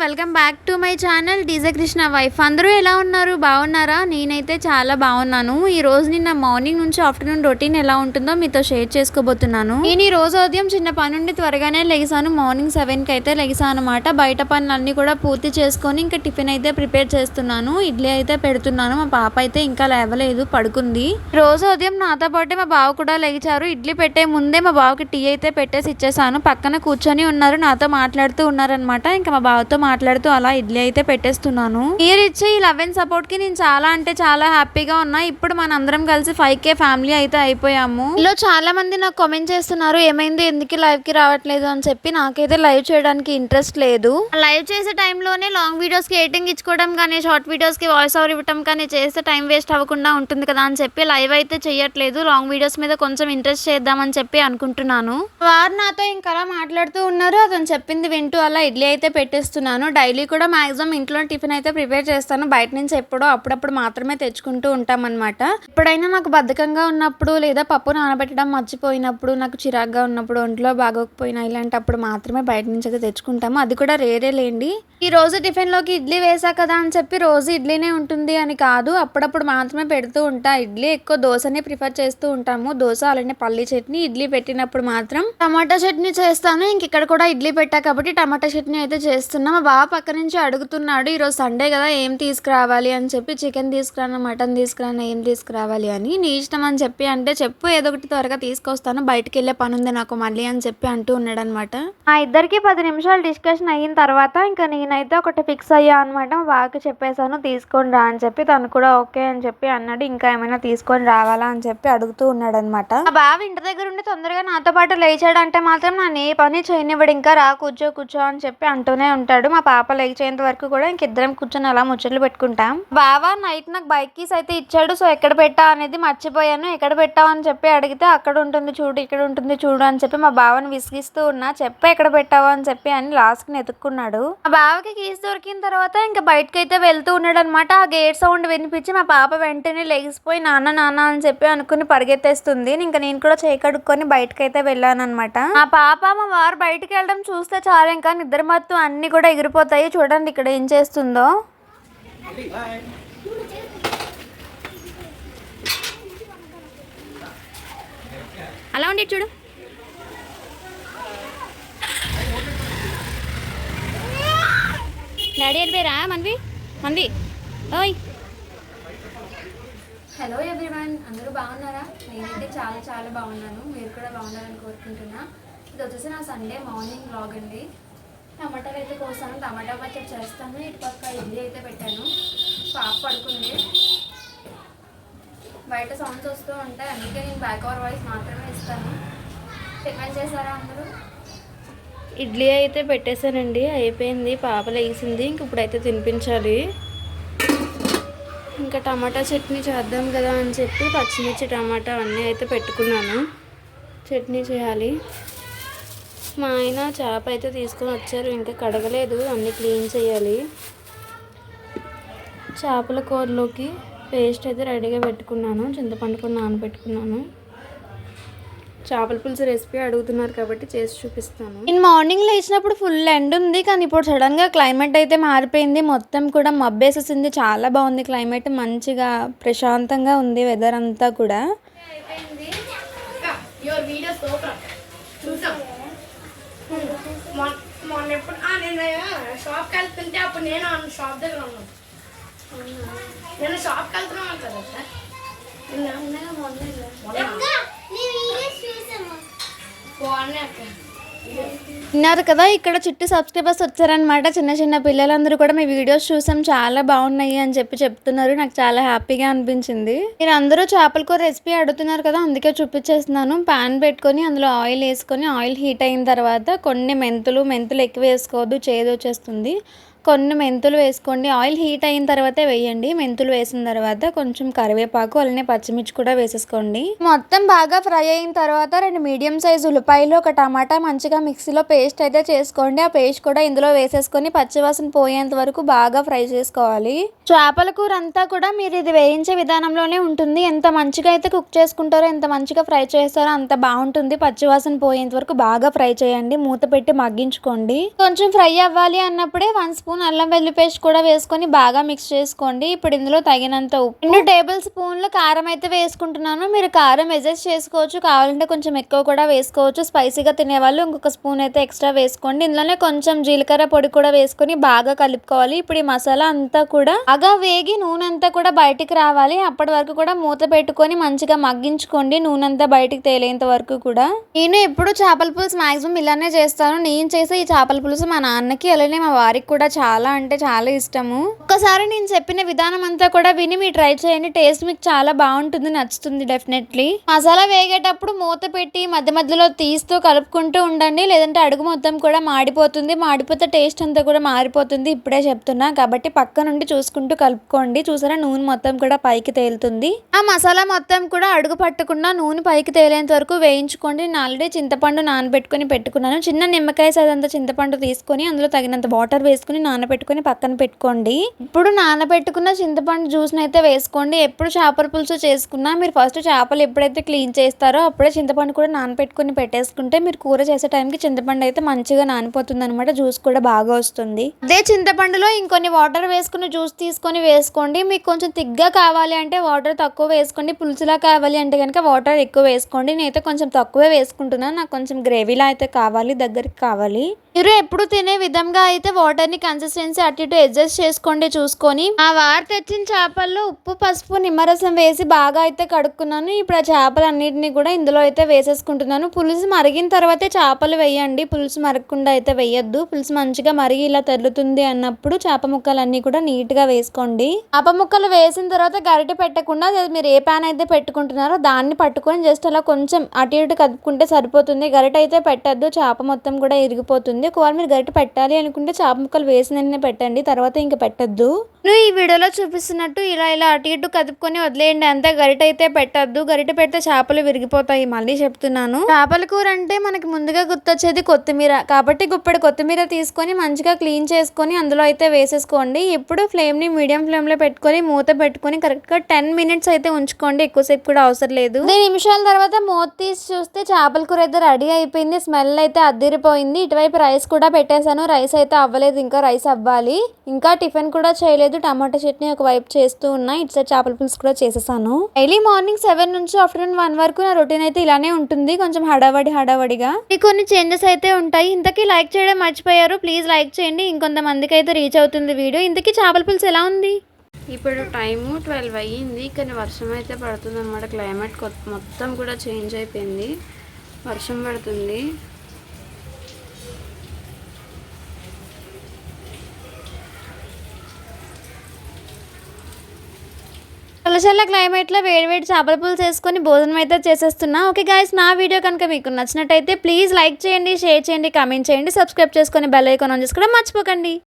Welcome back to my channel DJ Krishna wife. అందరూ ఎలా ఉన్నారు? బాగున్నారా? నేనైతే చాలా బాగున్నాను. ఈ రోజు నిన్న మార్నింగ్ నుంచి ఆఫ్టర్నూన్ రొటీన్ ఎలా ఉంటుందో మీతో షేర్ చేసుకోబోతున్నాను. నేను ఈ రోజు ఉదయం చిన్న పని నుండి త్వరగానే లెగిసాను. మార్నింగ్ సెవెన్కి అయితే లెగిసాను అనమాట బయట పనులన్నీ కూడా పూర్తి చేసుకొని ఇంకా టిఫిన్ అయితే ప్రిపేర్ చేస్తున్నాను. ఇడ్లీ అయితే పెడుతున్నాను. మా పాప అయితే ఇంకా లేవలేదు పడుకుంది. రోజు ఉదయం నాతో పాటే మా బావ కూడా లెగిచారు. ఇడ్లీ పెట్టే ముందే మా బావకి టీ అయితే పెట్టేసి ఇచ్చేసాను. పక్కన కూర్చొని ఉన్నారు. నాతో మాట్లాడుతూ ఉన్నారనమాట ఇంకా మా బావతో మాట్లాడుతూ అలా ఇడ్లీ అయితే పెట్టేస్తున్నాను. మీరు ఇచ్చే ఈ లవ్ అండ్ సపోర్ట్కి నేను చాలా అంటే చాలా హ్యాపీగా ఉన్నా. ఇప్పుడు మన అందరం కలిసి ఫైవ్ కే ఫ్యామిలీ అయితే అయిపోయాము. ఇలా చాలా మంది నాకు కామెంట్ చేస్తున్నారు ఏమైంది? ఎందుకు లైవ్కి రావట్లేదు? అని చెప్పి నాకైతే లైవ్ చేయడానికి ఇంట్రెస్ట్ లేదు. లైవ్ చేసే టైంలోనే లాంగ్ వీడియోస్కి ఎడిటింగ్ ఇచ్చుకోవడం కానీ షార్ట్ వీడియోస్కి వాయిస్ ఓవర్ ఇవ్వడం కానీ చేస్తే టైం వేస్ట్ అవ్వకుండా ఉంటుంది కదా అని చెప్పి లైవ్ అయితే చేయట్లేదు. లాంగ్ వీడియోస్ మీద కొంచెం ఇంట్రెస్ట్ చేద్దామని చెప్పి అనుకుంటున్నాను. వారు నాతో ఇంకా అలా మాట్లాడుతూ ఉన్నారు. అతను చెప్పింది వింటూ అలా ఇడ్లీ అయితే పెట్టేస్తున్నాను. డైలీ కూడా మాక్సిమం ఇంట్లో టిఫిన్ అయితే ప్రిపేర్ చేస్తాను. బయట నుంచి ఎప్పుడో అప్పుడప్పుడు మాత్రమే తెచ్చుకుంటూ ఉంటామన్నమాట. ఎప్పుడైనా నాకు బద్ధకంగా ఉన్నప్పుడు లేదా పప్పు నానబెట్టడం మర్చిపోయినప్పుడు నాకు చిరాగ్గా ఉన్నప్పుడు ఒంట్లో బాగోకపోయినా ఇలాంటప్పుడు మాత్రమే బయట నుంచి అయితే తెచ్చుకుంటాము. అది కూడా రేరే లేండి. ఈ రోజు టిఫిన్లోకి ఇడ్లీ వేసా కదా అని చెప్పి రోజు ఇడ్లీనే ఉంటుంది అని కాదు. అప్పుడప్పుడు మాత్రమే పెడుతూ ఉంటా. ఇడ్లీ ఎక్కువ దోశనే ప్రిఫర్ చేస్తూ ఉంటాము. దోశ అలానే పల్లి చట్నీ ఇడ్లీ పెట్టినప్పుడు మాత్రం టమాటా చట్నీ చేస్తాను. ఇంక ఇక్కడ కూడా ఇడ్లీ పెట్టా కాబట్టి టమాటా చట్నీ అయితే చేస్తున్నాం. బావ పక్క నుంచి అడుగుతున్నాడు ఈరోజు సండే కదా ఏం తీసుకురావాలి? అని చెప్పి చికెన్ తీసుకురాను మటన్ తీసుకురాను ఏం తీసుకురావాలి? అని నీ ఇష్టం అని చెప్పి అంటే చెప్పు ఏదో ఒకటి త్వరగా తీసుకొస్తాను బయటికి వెళ్ళే పని ఉంది నాకు మళ్ళీ అని చెప్పి అంటూ ఉన్నాడు అనమాట ఆ ఇద్దరికి పది నిమిషాలు డిస్కషన్ అయిన తర్వాత ఇంకా నేనైతే ఒకటి ఫిక్స్ అయ్యా అనమాట బావకి చెప్పేశాను తీసుకొని రా అని చెప్పి తను కూడా ఓకే అని చెప్పి అన్నాడు ఇంకా ఏమైనా తీసుకొని రావాలా అని చెప్పి అడుగుతూ ఉన్నాడు అనమాట మా బావ ఇంటి దగ్గర ఉండి తొందరగా నాతో పాటు లేచాడంటే మాత్రం నన్ను ఏ పని చేయనివ్వడు ఇంకా రా కూర్చో కూర్చో అని చెప్పి అంటూనే ఉంటాడు. మా పాప లేచేంత వరకు కూడా ఇంకిద్దరం కూర్చొని అలా ముచ్చట్లు పెట్టుకుంటాం. బావా నైట్ నాకు బైక్ కీస్ అయితే ఇచ్చాడు సో ఎక్కడ పెట్టావు అనేది మర్చిపోయాను. ఎక్కడ పెట్టావు అని చెప్పి అడిగితే అక్కడ ఉంటుంది చూడు ఇక్కడ ఉంటుంది చూడు అని చెప్పి మా బావని విసిగిస్తూ ఉన్నా. చెప్పే ఎక్కడ పెట్టావు అని చెప్పి అని లాస్ట్ని మా బావకి కీస్ దొరికిన తర్వాత ఇంకా బయటకి అయితే వెళ్తూ ఉన్నాడు అనమాట ఆ గేట్ సౌండ్ వినిపించి మా పాప వెంటనే లెగిసిపోయి నాన్న నాన్న అని చెప్పి అనుకుని పరిగెత్తేస్తుంది. ఇంకా నేను కూడా చేయి బయటకైతే బయటకి అయితే వెళ్ళాను అనమాట మా పాప మా వారు బయటకు వెళ్ళడం చూస్తే చాలు. ఇంకా నిద్ర మొత్తం అన్ని కూడా ఎగిరిపోతాయి చూడండి ఇక్కడ ఏం చేస్తుందో. అలా ఉండి చూడు. డాడీ వెళ్ళిపోయారా మనవి? మనవి ఓయ్. హలో ఎవ్రీవన్ అందరూ బాగున్నారా? నేనైతే చాలా చాలా బాగున్నాను. మీరు కూడా బాగున్నారని కోరుకుంటున్నా. ఇది వచ్చేసి నా సండే మార్నింగ్ వ్లాగ్ అండి. టమాటాలు అయితే కోసాను. టమాటా పచ్చడి చేస్తాను. ఇటు పక్క ఇడ్లీ అయితే పెట్టాను. పాప పడుకుంది. బయట సౌండ్స్ వస్తూ ఉంటాయి. అందుకే నేను బ్యాక్ ఓవర్ వాయిస్ మాత్రమే ఇస్తాను. టిఫిన్ చేశారా అందరూ? ఇడ్లీ అయితే పెట్టేశానండి. అయిపోయింది. పాప లేచింది ఇంక ఇప్పుడైతే తినిపించాలి. ఇంకా టమాటా చట్నీ చేద్దాం కదా అని చెప్పి పచ్చిమిర్చి టమాటా అన్నీ అయితే పెట్టుకున్నాను. చట్నీ చేయాలి. మా ఆయన చేప అయితే తీసుకొని వచ్చారు ఇంకా కడగలేదు అన్నీ క్లీన్ చేయాలి. చేపల కూరలోకి పేస్ట్ అయితే రెడీగా పెట్టుకున్నాను చింతపండు కూడా నానబెట్టుకున్నాను. చేపల పులుసు రెసిపీ అడుగుతున్నారు కాబట్టి చేసి చూపిస్తాను. నేను మార్నింగ్ లేచినప్పుడు ఫుల్ ఎండ్ ఉంది కానీ ఇప్పుడు సడన్గా క్లైమేట్ అయితే మారిపోయింది. మొత్తం కూడా మబ్బేసేసింది చాలా బాగుంది క్లైమేట్ మంచిగా ప్రశాంతంగా ఉంది వెదర్ అంతా కూడా. Your video super. చూసాం మొన్న మొన్న ఎప్పుడు ఆ, నేను షాప్కి వెళ్తుంటే అప్పుడు నేను ఆ షాప్ దగ్గర ఉన్నాను. నేను షాప్కి వెళ్తున్నాను కదా సార్ బాగున్నాయి విన్నారు కదా ఇక్కడ చుట్టూ సబ్స్క్రైబర్స్ వచ్చారనమాట చిన్న చిన్న పిల్లలందరూ కూడా మీ వీడియోస్ చూసాం చాలా బాగున్నాయి అని చెప్పి చెప్తున్నారు. నాకు చాలా హ్యాపీగా అనిపించింది. మీరు అందరూ చేపల కూర రెసిపీ అడుగుతున్నారు కదా అందుకే చూపించేస్తున్నాను. పాన్ పెట్టుకొని అందులో ఆయిల్ వేసుకొని ఆయిల్ హీట్ అయిన తర్వాత కొన్ని మెంతులు మెంతులు ఎక్కువ వేసుకోవద్దు చేదు వచ్చేస్తుంది. కొన్ని మెంతులు వేసుకోండి. ఆయిల్ హీట్ అయిన తర్వాతే వేయండి. మెంతులు వేసిన తర్వాత కొంచెం కరివేపాకు అలానే పచ్చిమిర్చి కూడా వేసేసుకోండి. మొత్తం బాగా ఫ్రై అయిన తర్వాత రెండు మీడియం సైజ్ ఉల్లిపాయలు ఒక టమాటా మంచిగా మిక్సీలో పేస్ట్ అయితే చేసుకోండి. ఆ పేస్ట్ కూడా ఇందులో వేసేసుకొని పచ్చివాసన పోయేంత వరకు బాగా ఫ్రై చేసుకోవాలి. చేపల కూర అంతా కూడా మీరు ఇది వేయించే విధానంలోనే ఉంటుంది. ఎంత మంచిగా అయితే కుక్ చేసుకుంటారో ఎంత మంచిగా ఫ్రై చేస్తారో అంత బాగుంటుంది. పచ్చివాసన పోయేంత వరకు బాగా ఫ్రై చేయండి. మూత పెట్టి మగ్గించుకోండి. కొంచెం ఫ్రై అవ్వాలి అన్నప్పుడే వన్ స్పూన్ అల్లం వెల్లి పేస్ట్ కూడా వేసుకొని బాగా మిక్స్ చేసుకోండి. ఇప్పుడు ఇందులో తగినంత ఉప్పు రెండు టేబుల్ స్పూన్లు కారం అయితే వేసుకుంటున్నాను. మీరు కారం అడ్జస్ట్ చేసుకోవచ్చు. కావాలంటే కొంచెం ఎక్కువ కూడా వేసుకోవచ్చు. స్పైసీగా తినేవాళ్ళు ఇంకొక స్పూన్ అయితే ఎక్స్ట్రా వేసుకోండి. ఇందులోనే కొంచెం జీలకర్ర పొడి కూడా వేసుకొని బాగా కలుపుకోవాలి. ఇప్పుడు ఈ మసాలా అంతా కూడా బాగా వేగి నూనె అంతా కూడా బయటికి రావాలి. అప్పటి వరకు కూడా మూత పెట్టుకొని మంచిగా మగ్గించుకోండి నూనె అంతా బయటికి తేలేంత వరకు కూడా. నేను ఎప్పుడు చేపల పులుసు మాక్సిమం ఇలానే చేస్తాను. నేను చేసే ఈ చేపల పులుసు మా నాన్నకి అలానే మా వారికి కూడా చాలా అంటే చాలా ఇష్టము. ఒక్కసారి నేను చెప్పిన విధానం అంతా కూడా విని మీరు ట్రై చేయండి. టేస్ట్ మీకు చాలా బాగుంటుంది నచ్చుతుంది డెఫినెట్లీ. మసాలా వేగేటప్పుడు మూత పెట్టి మధ్య మధ్యలో తీస్తూ కలుపుకుంటూ ఉండండి. లేదంటే అడుగు మొత్తం కూడా మాడిపోతుంది. మాడిపోతే టేస్ట్ అంతా కూడా మారిపోతుంది. ఇప్పుడే చెప్తున్నా. కాబట్టి పక్క నుండి చూసుకుంటూ కలుపుకోండి. చూసారా? నూనె మొత్తం కూడా పైకి తేలుతుంది. ఆ మసాలా మొత్తం కూడా అడుగు పట్టకుండా నూనె పైకి తేలేంత వరకు వేయించుకోండి. నేను ఆల్రెడీ చింతపండు నానబెట్టుకొని పెట్టుకున్నాను. చిన్న నిమ్మకాయ సదంతా చింతపండు తీసుకొని అందులో తగినంత వాటర్ వేసుకుని నానబెట్టుకొని పక్కన పెట్టుకోండి. ఇప్పుడు నానబెట్టుకున్న చింతపండు జ్యూస్ని అయితే వేసుకోండి. ఎప్పుడు చేపల పులుసు చేసుకున్నా మీరు ఫస్ట్ చేపలు ఎప్పుడైతే క్లీన్ చేస్తారో అప్పుడే చింతపండు కూడా నానబెట్టుకుని పెట్టేసుకుంటే మీరు కూర చేసే టైంకి చింతపండు అయితే మంచిగా నానిపోతుంది అనమాట జ్యూస్ కూడా బాగా వస్తుంది. అదే చింతపండులో ఇంకొన్ని వాటర్ వేసుకుని జ్యూస్ తీసుకొని వేసుకోండి. మీకు కొంచెం తిగ్గా కావాలి అంటే వాటర్ తక్కువ వేసుకోండి. పులుసులా కావాలి అంటే కనుక వాటర్ ఎక్కువ వేసుకోండి. నేనైతే కొంచెం తక్కువే వేసుకుంటున్నాను. నాకు కొంచెం గ్రేవీలా అయితే కావాలి దగ్గరికి కావాలి. మీరు ఎప్పుడు తినే విధంగా అయితే వాటర్ని కన్సిస్టెన్సీ అటు ఇటు అడ్జస్ట్ చేసుకోండి చూసుకొని. ఆ వారు తెచ్చిన చేపల్లో ఉప్పు పసుపు నిమ్మరసం వేసి బాగా అయితే కడుక్కున్నాను. ఇప్పుడు ఆ చేపలన్నిటిని కూడా ఇందులో అయితే వేసేసుకుంటున్నాను. పులుసు మరిగిన తర్వాతే చేపలు వేయండి. పులుసు మరగకుండా అయితే వేయొద్దు. పులుసు మంచిగా మరిగి ఇలా తెల్లుతుంది అన్నప్పుడు చేప ముక్కలన్నీ కూడా నీట్గా వేసి వేసుకోండి చేప ముక్కలు వేసిన తర్వాత గరిటె పెట్టకుండా అది మీరు ఏ ప్యాన్ అయితే పెట్టుకుంటున్నారో దాన్ని పట్టుకొని జస్ట్ అలా కొంచెం అటు ఇటు కదుపుకుంటే సరిపోతుంది. గరిటె అయితే పెట్టద్దు. చేప మొత్తం కూడా ఇరిగిపోతుంది. ఒకవేళ మీరు గరిటె పెట్టాలి అనుకుంటే చేప ముక్కలు వేసిన వెంటనే పెట్టండి. తర్వాత ఇంకా పెట్టద్దు. నువ్వు ఈ వీడియోలో చూపిస్తున్నట్టు ఇలా ఇలా అటు ఇటు కదుపుకొని వదిలేయండి. అంతే గరిట అయితే పెట్టద్దు. గరిట పెడితే చేపలు విరిగిపోతాయి. మళ్ళీ చెప్తున్నాను. చేపల కూర అంటే మనకి ముందుగా గుర్తొచ్చేది కొత్తిమీర. కాబట్టి గుప్పెడు కొత్తిమీర తీసుకొని మంచిగా క్లీన్ చేసుకొని అందులో అయితే వేసేసుకోండి. ఇప్పుడు ఫ్లేమ్ని మీడియం ఫ్లేమ్లో పెట్టుకొని మూత పెట్టుకొని కరెక్ట్గా టెన్ మినిట్స్ అయితే ఉంచుకోండి. ఎక్కువసేపు కూడా అవసరం లేదు. పది నిమిషాల తర్వాత మూత తీసి చూస్తే చేపల కూర అయితే రెడీ అయిపోయింది. స్మెల్ అయితే అద్దిరిపోయింది ఇటువైపు రైస్ కూడా పెట్టేశాను. రైస్ అయితే అవ్వలేదు. ఇంకా రైస్ అవ్వాలి. ఇంకా టిఫిన్ కూడా చేయలేదు. టమాటా చట్నీ ఒక వైపు చేస్తూ ఉన్నా ఇటు సైడ్ చేపల పులుసు కూడా చేసేసాను. డైలీ మార్నింగ్ సెవెన్ నుంచి ఆఫ్టర్నూన్ వన్ వరకు నా రొటీన్ అయితే ఇలానే ఉంటుంది. కొంచెం హడావడి హడావడిగా. కొన్ని చేంజెస్ అయితే ఉంటాయి. ఇంతకీ లైక్ చేయడం మర్చిపోయారు. ప్లీజ్ లైక్ చేయండి. ఇంకొంతమందికి అయితే రీచ్ అవుతుంది వీడియో. ఇంతకీ చేపల పులుసు ఎలా ఉంది? ఇప్పుడు టైము ట్వెల్వ్ అయ్యింది. కానీ వర్షం అయితే పడుతుంది అనమాట క్లైమేట్ మొత్తం కూడా చేంజ్ అయిపోయింది. వర్షం పడుతుంది. చల్లచల్ల క్లైమేట్లో వేడివేడి చేపల పులుసు వేసుకొని భోజనం అయితే చేసేస్తున్నా. ఓకే గాయస్ నా వీడియో కనుక మీకు నచ్చినట్టయితే ప్లీజ్ లైక్ చేయండి షేర్ చేయండి కామెంట్ చేయండి సబ్స్క్రైబ్ చేసుకొని బెల్ ఐకాన్ ఆన్ చేసుకోవడం మర్చిపోకండి.